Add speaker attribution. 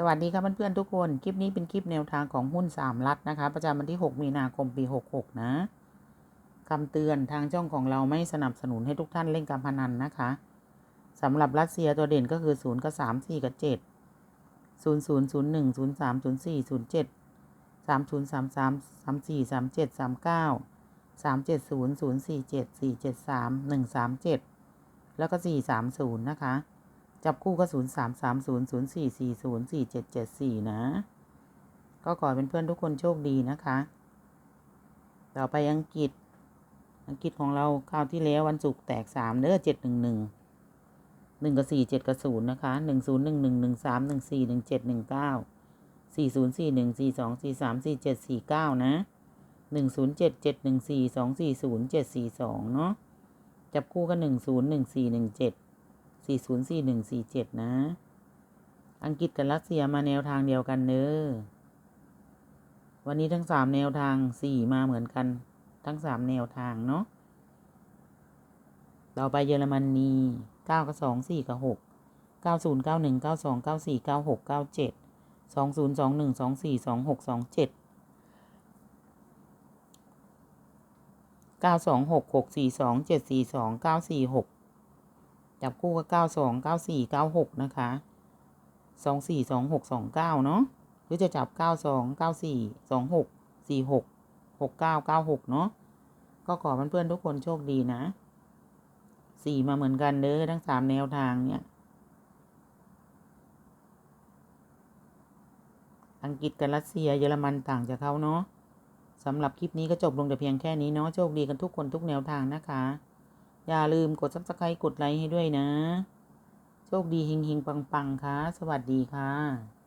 Speaker 1: สวัสดีครับเพื่อนๆทุกคน คลิปนี้เป็นคลิปแนวทางของหุ้นสามรัฐนะคะ ประจำวันที่ 6 มีนาคมปี 66 นะคำเตือนทางช่องของเราไม่สนับสนุนให้ทุกท่านเล่นการพนันนะคะสำหรับรัสเซียตัวเด่นก็คือ 0 กับ 3 4 กับ 7 0 0 0 1 0 3 0 4 0 7 3 0 3 3 3 4 3 7 3 9 3 7 0 0 4 7 4 7 3 1 3 7 แล้วก็ 4 3 0 นะคะ จับคู่ก็ศูนย์สามสามศูนย์ศูนย์สี่สี่ศูนย์สี่เจ็ดเจ็ดสี่นะ ก็ขอเป็นเพื่อนทุกคนโชคดีนะคะ ต่อไปอังกฤษ อังกฤษของเราคราวที่แล้ววันศุกร์แตกสามเด้อเจ็ดหนึ่งหนึ่งหนึ่งกับสี่เจ็ดกับศูนย์นะคะหนึ่งศูนย์หนึ่งหนึ่งหนึ่งสามหนึ่งสี่หนึ่งเจ็ดหนึ่งเก้าสี่ศูนย์สี่หนึ่งสี่สองสี่สามสี่เจ็ดสี่เก้านะหนึ่งศูนย์เจ็ดเจ็ดหนึ่งสี่สองสี่ศูนย์เจ็ดสี่สองเนาะจับคู่กันหนึ่งศูนย์หนึ่งสี่หนึ่งเจ็ด 404147 นะ อังกฤษกับรัสเซียมาแนวทางเดียวกันเนอวันนี้ทั้งสามแนวทางสี่มาเหมือนกัน ทั้งสามแนวทางเนาะต่อไปเยอรมนีเก้ากับสองสี่กับหกเก้าศูนย์เก้าหนึ่งเก้าสองเก้าสี่เก้าหกเก้าเจ็ดสองศูนย์สองหนึ่งสองสี่สองหกสองเจ็ดเก้าสองหกหกสี่สองเจ็ดสี่สองเก้าสี่หก จับคู่ก็เก้าสองเก้าสี่เก้าหกนะคะสองสี่สองหกสองเก้าเนาะหรือจะจับเก้าสองเก้าสี่สองหกสี่หกหกเก้าเก้าหกเนาะก็ขอเพื่อนๆทุกคนโชคดีนะสี่มาเหมือนกันเด้อทั้งสามแนวทางเนี่ย อังกฤษกับรัสเซียเยอรมันต่างจากเขาเนาะสำหรับคลิปนี้ก็จบลงแต่เพียงแค่นี้เนาะโชคดีกันทุกคนทุกแนวทางนะคะ อย่าลืมกดซับสไครต์กดไลค์ให้ด้วยนะ โชคดีเฮงหิงปังปังค่ะ สวัสดีค่ะ